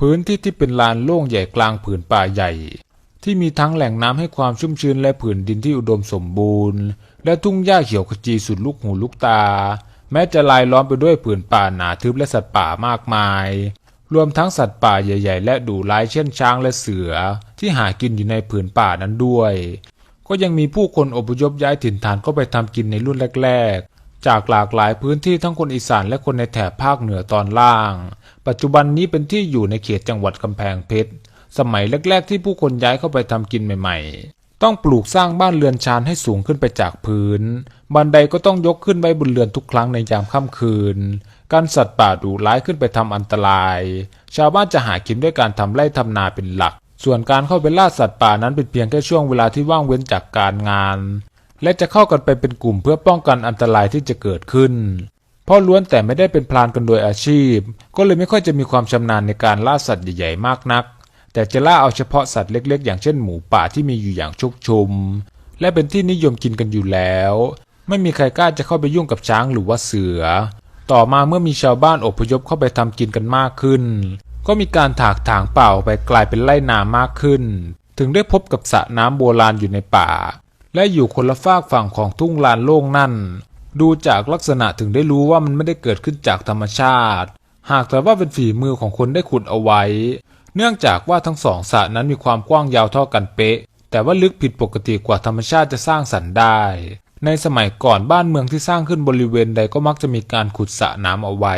พื้นที่ที่เป็นลานโล่งใหญ่กลางผืนป่าใหญ่ ที่มีทั้งแหล่งน้ำให้ความชุ่มชื้นและผืนดินที่อุดมสมบูรณ์ และทุ่งหญ้าเขียวขจีสุดลูกหูลูกตา แม้จะลายล้อมไปด้วยผืนป่าหนาทึบและสัตว์ป่ามากมาย รวมทั้งสัตว์ป่าใหญ่ ๆ และดุร้ายเช่นช้างและเสือ ที่หากินอยู่ในผืนป่านั้นด้วย ก็ยังมีผู้คนอพยพย้ายถิ่นฐานเข้าไปทำกินในรุ่นแรกๆจากหลากหลายพื้นที่ทั้งคนอีสานและคนในแถบภาคเหนือตอนล่าง ปัจจุบันนี้เป็นที่อยู่ในเขตจังหวัดกำแพงเพชร สมัยแรก ๆ ที่ผู้คนย้ายเข้าไปทำกินใหม่ ๆ ต้องปลูกสร้างบ้านเรือนชานให้สูงขึ้นไปจากพื้น บันไดก็ต้องยกขึ้นไว้บนเรือนทุกครั้งในยามค่ำคืน การสัตว์ป่าดุร้ายขึ้นไปทำอันตราย ชาวบ้านจะหากินด้วยการทำไร่ทำนาเป็นหลัก ส่วนการเข้าไปล่าสัตว์ป่านั้นเป็นเพียงแค่ช่วงเวลาที่ว่างเว้นจากการงานและจะเข้ากันไปเป็นกลุ่มเพื่อป้องกันอันตรายที่จะเกิดขึ้น เพราะล้วนแต่ไม่ได้เป็นพรานกันโดยอาชีพ ก็เลยไม่ค่อยจะมีความชำนาญในการล่าสัตว์ใหญ่ๆมากนัก แต่จะล่าเอาเฉพาะสัตว์เล็กๆ อย่างเช่นหมูป่าที่มีอยู่อย่างชุกชุม และเป็นที่นิยมกินกันอยู่แล้ว ไม่มีใครกล้าจะเข้าไปยุ่งกับช้างหรือว่าเสือ ต่อมาเมื่อมีชาวบ้านอพยพเข้าไปทำกินกันมากขึ้น ก็มีการถากถางเป่าไปกลายเป็นไร่นามากขึ้น ถึงได้พบกับสระน้ำโบราณอยู่ในป่า และอยู่คนละฝากฝั่งของทุ่งลานโล่งนั่น ดูจากลักษณะถึงได้รู้ว่ามันไม่ได้เกิดขึ้นจากธรรมชาติ หากแต่ว่าเป็นฝีมือของคนได้ขุดเอาไว้ เนื่องจากว่าทั้งสองสระนั้นมีความกว้างยาวเท่ากันเป๊ะ แต่ว่าลึกผิดปกติกว่าธรรมชาติจะสร้างสรรค์ได้ ในสมัยก่อนบ้านเมืองที่สร้างขึ้นบริเวณใดก็มักจะมีการขุดสระน้ำเอาไว้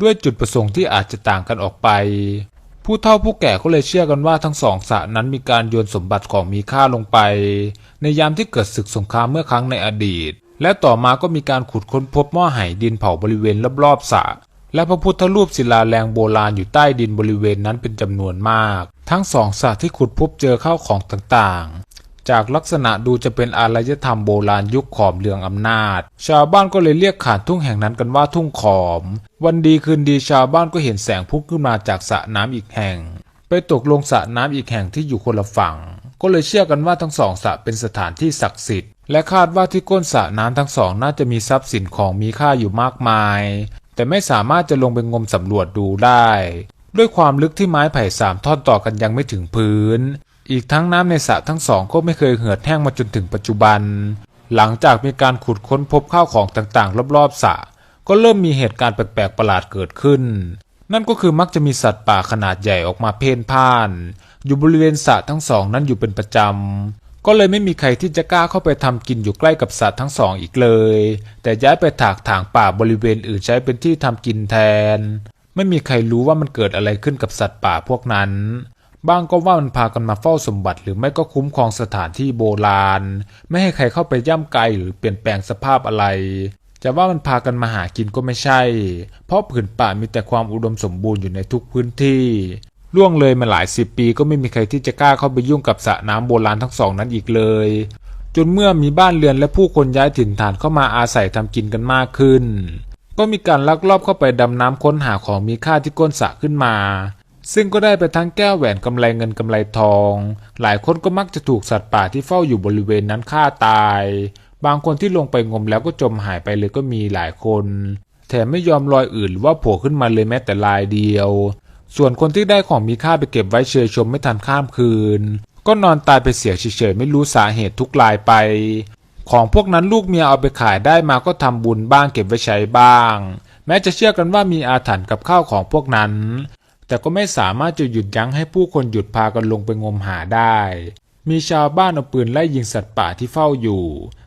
ด้วยจุดประสงค์ที่อาจจะต่างกันออกไป ผู้เฒ่าผู้แก่ก็เลยเชื่อกันว่าทั้งสองสระนั้นมีการโยนสมบัติของมีค่าลงไป ในยามที่เกิดศึกสงครามเมื่อครั้งในอดีต และต่อมาก็มีการขุดค้นพบหม้อไหดินเผาบริเวณรอบๆสระและพระพุทธรูปศิลาแรงโบราณอยู่ใต้ดินบริเวณนั้นเป็นจำนวนมาก ทั้งสองสระที่ขุดพบเจอข้าวของต่างๆ จากลักษณะดูจะเป็นอารยธรรมโบราณยุคขอมเรืองอำนาจ ชาวบ้านก็เลยเรียกขานทุ่งแห่งนั้นกันว่าทุ่งขอม วันดีคืนดีชาวบ้านก็เห็นแสงพุ่งขึ้นมาจากสระน้ำอีกแห่ง ไปตกลงสระน้ำอีกแห่งที่อยู่คนละฝั่ง ก็เลยเชื่อกันว่าทั้งสองสระเป็นสถานที่ศักดิ์สิทธิ์ และคาดว่าที่ก้นสระน้ำทั้งสองน่าจะมีทรัพย์สินของมีค่าอยู่มากมาย แต่ไม่สามารถจะลงไปงมสำรวจดูได้ ด้วยความลึกที่ไม้ไผ่สามท่อนต่อกันยังไม่ถึงพื้น อีกทั้งน้ำในสระทั้งสองก็ไม่เคยเหือดแห้งมาจนถึงปัจจุบัน หลังจากมีการขุดค้นพบข้าวของต่างๆ รอบๆสระก็เริ่มมีเหตุการณ์แปลกๆประหลาดเกิดขึ้น นั่นก็คือมักจะมีสัตว์ป่าขนาดใหญ่ออกมาเพ่นพ่าน อยู่บริเวณสระทั้งสองนั้นอยู่เป็นประจำ ก็เลยไม่มีใครที่จะกล้าเข้าไปทำกินอยู่ใกล้กับสัตว์ทั้งสองอีกเลย แต่ย้ายไปถากถางป่าบริเวณอื่นใช้เป็นที่ทำกินแทน ไม่มีใครรู้ว่ามันเกิดอะไรขึ้นกับสัตว์ป่าพวกนั้นบ้างก็ว่ามันพากันมาเฝ้าสมบัติหรือไม่ก็คุ้มครองสถานที่โบราณ ไม่ให้ใครเข้าไปย่ำไกลหรือเปลี่ยนแปลงสภาพอะไร จะว่ามันพากันมาหากินก็ไม่ใช่ เพราะผืนป่ามีแต่ความอุดมสมบูรณ์อยู่ในทุกพื้นที่ ล่วงเลยมาหลายสิบปีก็ไม่มีใครที่จะกล้าเข้าไปยุ่งกับสระน้ำโบราณทั้งสองนั้นอีกเลย จนเมื่อมีบ้านเรือนและผู้คนย้ายถิ่นฐานเข้ามาอาศัยทำกินกันมากขึ้น ก็มีการลักลอบเข้าไปดำน้ำค้นหาของมีค่าที่ก้นสระขึ้นมา ซึ่งก็ได้ไปทั้งแก้วแหวนกำไรเงินกำไรทอง หลายคนก็มักจะถูกสัตว์ป่าที่เฝ้าอยู่บริเวณนั้นฆ่าตาย บางคนที่ลงไปงมแล้วก็จมหายไปเลยก็มีหลายคนแถมไม่ยอมลอยอื่นว่าโผล่ขึ้นมาเลยแม้แต่ลายเดียว ส่วนคนที่ได้ของมีค่าไปเก็บไว้เชยชมไม่ทันข้ามคืน ก็นอนตายไปเสียเฉยๆไม่รู้สาเหตุทุกรายไป ของพวกนั้นลูกเมียเอาไปขายได้มาก็ทำบุญบ้างเก็บไว้ใช้บ้าง แม้จะเชื่อกันว่ามีอาถรรพ์กับข้าวของพวกนั้น แต่ก็ไม่สามารถจะหยุดยั้งให้ผู้คนหยุดพากันลงไปงมหาได้ มีชาวบ้านเอาปืนไล่ยิงสัตว์ป่าที่เฝ้าอยู่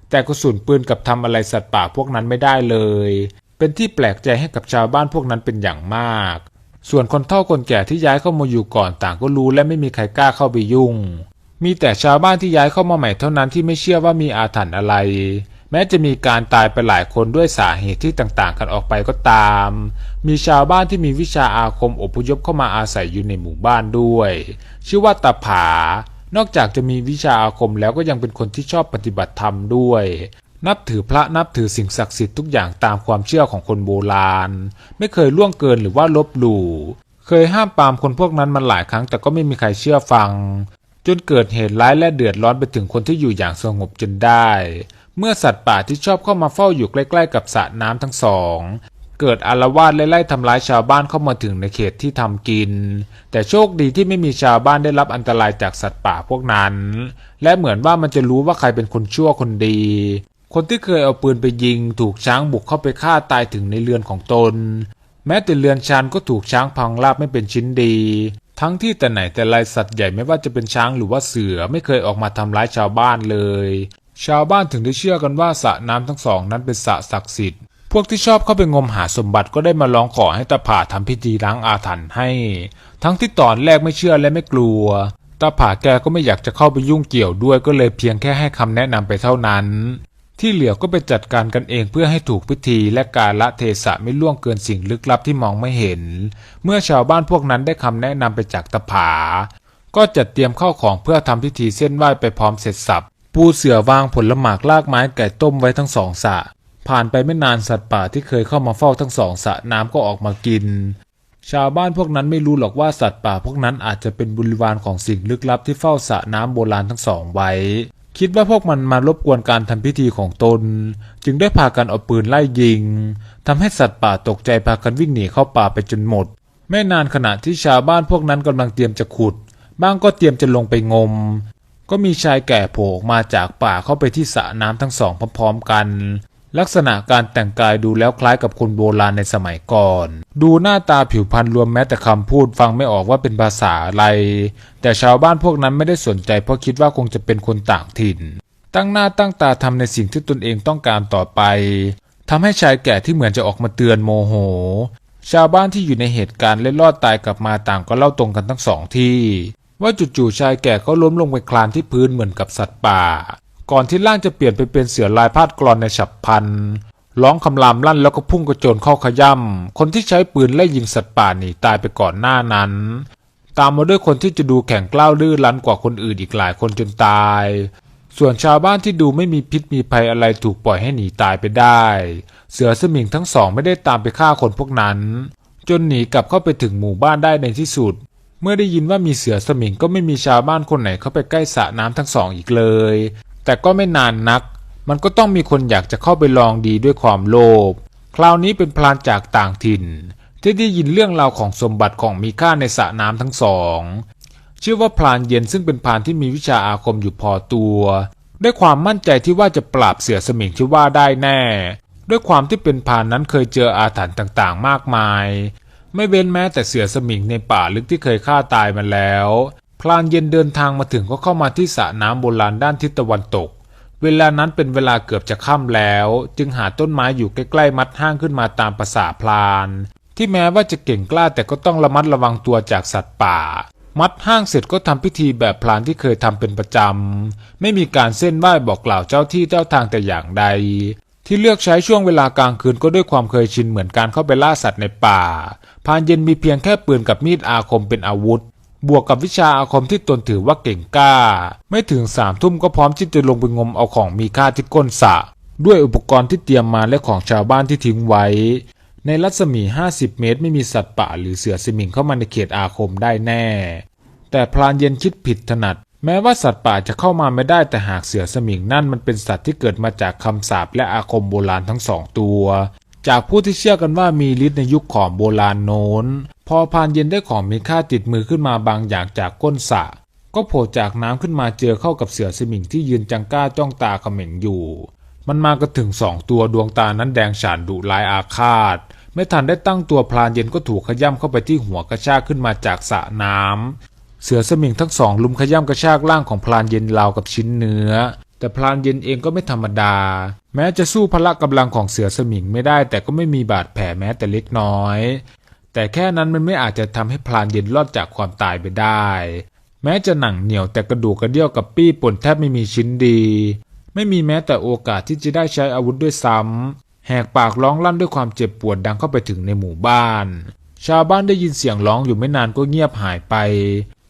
แต่กระสุนปืนกับทำอะไรสัตว์ป่าพวกนั้นไม่ได้เลย เป็นที่แปลกใจให้กับชาวบ้านพวกนั้นเป็นอย่างมาก ส่วนคนเฒ่าคนแก่ที่ย้ายเข้ามาอยู่ก่อนต่างก็รู้และไม่มีใครกล้าเข้าไปยุ่ง มีแต่ชาวบ้านที่ย้ายเข้ามาใหม่เท่านั้นที่ไม่เชื่อว่ามีอาถรรพ์อะไร แม้จะมีการตายไปหลายคนด้วยสาเหตุที่ต่างๆ กันออกไปก็ตาม มีชาวบ้านที่มีวิชาอาคมอพยพเข้ามาอาศัยอยู่ในหมู่บ้านด้วย ชื่อว่าตาผานอกจากจะมีวิชาอาคมแล้วก็ยังเป็นคนที่ชอบปฏิบัติธรรมด้วย นับถือพระนับถือสิ่งศักดิ์สิทธิ์ทุกอย่างตามความเชื่อของคนโบราณ ไม่เคยล่วงเกินหรือว่าลบหลู่ เคยห้ามปามคนพวกนั้นมาหลายครั้งแต่ก็ไม่มีใครเชื่อฟัง จนเกิดเหตุร้ายและเดือดร้อนไปถึงคนที่อยู่อย่างสงบจนได้ เมื่อสัตว์ป่าที่ชอบเข้ามาเฝ้าอยู่ใกล้ ๆ กับสระน้ำทั้งสองเกิดอารวาสและไล่ทำร้ายชาวบ้านเข้ามาถึงในเขตที่ทำกิน แต่โชคดีที่ไม่มีชาวบ้านได้รับอันตรายจากสัตว์ป่าพวกนั้น และเหมือนว่ามันจะรู้ว่าใครเป็นคนชั่วคนดี คนที่เคยเอาปืนไปยิง ถูกช้างบุกเข้าไปฆ่าตายถึงในเรือนของตน แม้แต่เรือนชานก็ถูกช้างพังราบไม่เป็นชิ้นดี ทั้งที่แต่ไหนแต่ไรสัตว์ใหญ่ไม่ว่าจะเป็นช้างหรือว่าเสือไม่เคยออกมาทำร้ายชาวบ้านเลย ชาวบ้านถึงได้เชื่อกันว่าสระน้ำทั้งสองนั้นเป็นสระศักดิ์สิทธิ์พวกที่ชอบเข้าไปงมหาสมบัติก็ได้มาร้องขอให้ตาผ่าทำพิธีล้างอาถรรพ์ให้ ทั้งที่ตอนแรกไม่เชื่อและไม่กลัวตาผาแกก็ไม่อยากจะเข้าไปยุ่งเกี่ยวด้วยก็เลยเพียงแค่ให้คำแนะนำไปเท่านั้น ที่เหลือก็ไปจัดการกันเองเพื่อให้ถูกพิธีและการละเทศะไม่ล่วงเกินสิ่งลึกลับที่มองไม่เห็น เมื่อชาวบ้านพวกนั้นได้คำแนะนำไปจากตาผา ก็จัดเตรียมข้าของเพื่อทำพิธีเส้นไหว้ไปพร้อมเสร็จสับปูเสือวางผลหมากลากไม้ไก่ต้มไว้ทั้งสองสะ ผ่านไปไม่นานสัตว์ป่าที่เคยเข้ามาเฝ้าทั้งสองสระน้ำก็ออกมากิน ชาวบ้านพวกนั้นไม่รู้หรอกว่าสัตว์ป่าพวกนั้นอาจจะเป็นบริวารของสิ่งลึกลับที่เฝ้าสระน้ำโบราณทั้งสองไว้ คิดว่าพวกมันมารบกวนการทำพิธีของตน จึงได้พากันเอาปืนไล่ยิงทำให้สัตว์ป่าตกใจพากันวิ่งหนีเข้าป่าไปจนหมด ไม่นานขณะที่ชาวบ้านพวกนั้นกำลังเตรียมจะขุด บ้างก็เตรียมจะลงไปงม ก็มีชายแก่โผล่มาจากป่าเข้าไปที่สระน้ำทั้งสองพร้อมๆกัน ลักษณะการแต่งกายดูแล้วคล้ายกับคนโบราณในสมัยก่อน ดูหน้าตาผิวพรรณรวมแม้แต่คำพูดฟังไม่ออกว่าเป็นภาษาอะไร แต่ชาวบ้านพวกนั้นไม่ได้สนใจเพราะคิดว่าคงจะเป็นคนต่างถิ่น ตั้งหน้าตั้งตาทำในสิ่งที่ตนเองต้องการต่อไปทำให้ชายแก่ที่เหมือนจะออกมาเตือนโมโห ชาวบ้านที่อยู่ในเหตุการณ์และรอดตายกลับมาต่างก็เล่าตรงกันทั้งสองที่ ว่าจู่ๆชายแก่เขาล้มลงไปคลานที่พื้นเหมือนกับสัตว์ป่า ก่อนที่ร่างจะเปลี่ยนไปเป็นเสือลายพาดกรอนในฉับพลันร้องคำรามลั่นแล้วก็พุ่งกระโจนเข้าขย่ำคนที่ใช้ปืนไล่ยิงสัตว์ป่าหนีตายไปก่อนหน้านั้น ตามมาด้วยคนที่จะดูแข็งกล้าวลื่นลันกว่าคนอื่นอีกหลายคนจนตาย ส่วนชาวบ้านที่ดูไม่มีพิษมีภัยอะไรถูกปล่อยให้หนีตายไปได้ เสือสมิงทั้งสองไม่ได้ตามไปฆ่าคนพวกนั้น จนหนีกลับเข้าไปถึงหมู่บ้านได้ในที่สุด เมื่อได้ยินว่ามีเสือสมิงก็ไม่มีชาวบ้านคนไหนเข้าไปใกล้สระน้ำทั้งสองอีกเลย แต่ก็ไม่นานนัก มันก็ต้องมีคนอยากจะเข้าไปลองดีด้วยความโลภ คราวนี้เป็นพลานจากต่างถิ่น ที่ได้ยินเรื่องราวของสมบัติของมีค่าในสระน้ำทั้งสอง ชื่อว่าพลานเย็นซึ่งเป็นพลานที่มีวิชาอาคมอยู่พอตัว ด้วยความมั่นใจที่ว่าจะปราบเสือสมิงที่ว่าได้แน่ ด้วยความที่เป็นพลานนั้นเคยเจออาถรรพ์ต่างๆ มากมาย ไม่เว้นแม้แต่เสือสมิงในป่าลึกที่เคยฆ่าตายมาแล้ว พลานเย็นเดินทางมาถึงก็เข้ามาที่สระน้ำโบราณด้านทิศตะวันตก เวลานั้นเป็นเวลาเกือบจะค่ำแล้ว จึงหาต้นไม้อยู่ใกล้ๆมัดห้างขึ้นมาตามภาษาพลาน ที่แม้ว่าจะเก่งกล้าแต่ก็ต้องระมัดระวังตัวจากสัตว์ป่า มัดห้างเสร็จก็ทำพิธีแบบพลานที่เคยทำเป็นประจำ ไม่มีการเส้นไหว้บอกกล่าวเจ้าที่เจ้าทางแต่อย่างใด ที่เลือกใช้ช่วงเวลากลางคืนก็ด้วยความเคยชินเหมือนการเข้าไปล่าสัตว์ในป่าพานเย็นมีเพียงแค่ปืนกับมีดอาคมเป็นอาวุธ บวกกับวิชาอาคมที่ตนถือว่าเก่งกล้า ไม่ถึงสามทุ่มก็พร้อมที่จะลงไปงมเอาของมีค่าที่ก้นสระด้วยอุปกรณ์ที่เตรียมมาและของชาวบ้านที่ทิ้งไว้ ในรัศมี 50 เมตร ไม่มีสัตว์ป่าหรือเสือสมิงเข้ามาในเขตอาคมได้แน่ แต่พรานเย็นคิดผิดถนัด แม้ว่าสัตว์ป่าจะเข้ามาไม่ได้แต่หากเสือสมิงนั่นมันเป็นสัตว์ที่เกิดมาจากคำสาปและอาคมโบราณทั้งสองตัว จากผู้ที่เชื่อกันว่ามีฤทธิ์ในยุคของโบราณโน้น พอพานเย็นได้ของมีค่าติดมือขึ้นมาบางอย่างจากก้นสระก็โผล่จากน้ำขึ้นมาเจอเข้ากับเสือสมิงที่ยืนจังก้าจ้องตาเขม็งอยู่ มันมาก็ถึงสองตัวดวงตานั้นแดงฉานดุร้ายอาฆาต ไม่ทันได้ตั้งตัวพลานเย็นก็ถูกขย้ำเข้าไปที่หัวกระชากขึ้นมาจากสระน้ำเสือสมิงทั้งสองลุมขย้ำกระชากร่างของพลานเย็นราวกับชิ้นเนื้อ แต่พลานเย็นเองก็ไม่ธรรมดา แม้จะสู้พละกำลังของเสือสมิงไม่ได้ แต่ก็ไม่มีบาดแผลแม้แต่เล็กน้อย แต่แค่นั้นมันไม่อาจจะทำให้พลานเย็นรอดจากความตายไปได้ แม้จะหนังเหนียวแต่กระดูกกระเดี่ยวกับปี้ป่นแทบไม่มีชิ้นดี ไม่มีแม้แต่โอกาสที่จะได้ใช้อาวุธด้วยซ้ำแหกปากร้องลั่นด้วยความเจ็บปวดดังเข้าไปถึงในหมู่บ้าน ชาวบ้านได้ยินเสียงร้องอยู่ไม่นานก็เงียบหายไป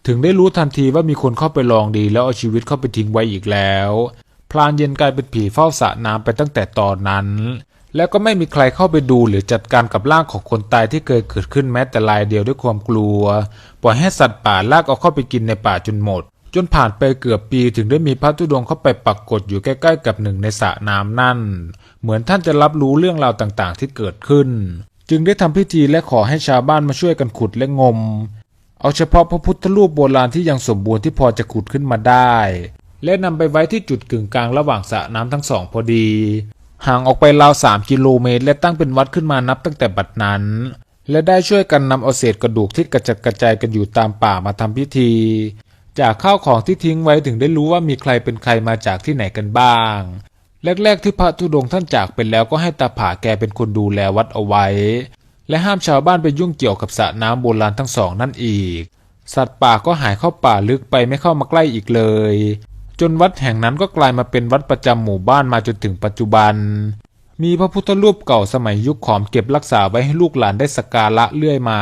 ถึงได้รู้ทันทีว่ามีคนเข้าไปลองดีแล้วเอาชีวิตเข้าไปทิ้งไว้อีกแล้ว ลานเย็นกลายเป็นผีเฝ้าสระน้ำไปตั้งแต่ตอนนั้น แล้วก็ไม่มีใครเข้าไปดูหรือจัดการกับร่างของคนตายที่เคยเกิดขึ้นแม้แต่รายเดียวด้วยความกลัว ปล่อยให้สัตว์ป่าลากเอาเข้าไปกินในป่าจนหมด จนผ่านไปเกือบปีถึงได้มีพระธุดงค์เข้าไปปักกฏอยู่ใกล้ๆกับหนึ่งในสระน้ำนั่น เหมือนท่านจะรับรู้เรื่องราวต่างๆ ที่เกิดขึ้น จึงได้ทำพิธีและขอให้ชาวบ้านมาช่วยกันขุดและงมเอาเฉพาะพระพุทธรูปโบราณที่ยังสมบูรณ์ที่พอจะขุดขึ้นมาได้ และนำไปไว้ที่จุดกึ่งกลางระหว่างสระน้ำทั้งสองพอดี ห่างออกไปราวสามกิโลเมตร และตั้งเป็นวัดขึ้นมานับตั้งแต่บัดนั้น และได้ช่วยกันนำเอาเศษกระดูกที่กระจัดกระจายกันอยู่ตามป่ามาทำพิธี จากข้าวของที่ทิ้งไว้ถึงได้รู้ว่ามีใครเป็นใครมาจากที่ไหนกันบ้างแรกๆที่พระธุดงค์ท่านจากไปแล้วก็ให้ตาผาแกเป็นคนดูแลวัดเอาไว้ และห้ามชาวบ้านไปยุ่งเกี่ยวกับสระน้ำโบราณทั้งสองนั่นอีก สัตว์ป่าก็หายเข้าป่าลึกไปไม่เข้ามาใกล้อีกเลย จนวัดแห่งนั้นก็กลายมาเป็นวัดประจำหมู่บ้านมาจนถึงปัจจุบัน มีพระพุทธรูปเก่าสมัยยุคขอมเก็บรักษาไว้ให้ลูกหลานได้สักการะเรื่อยมา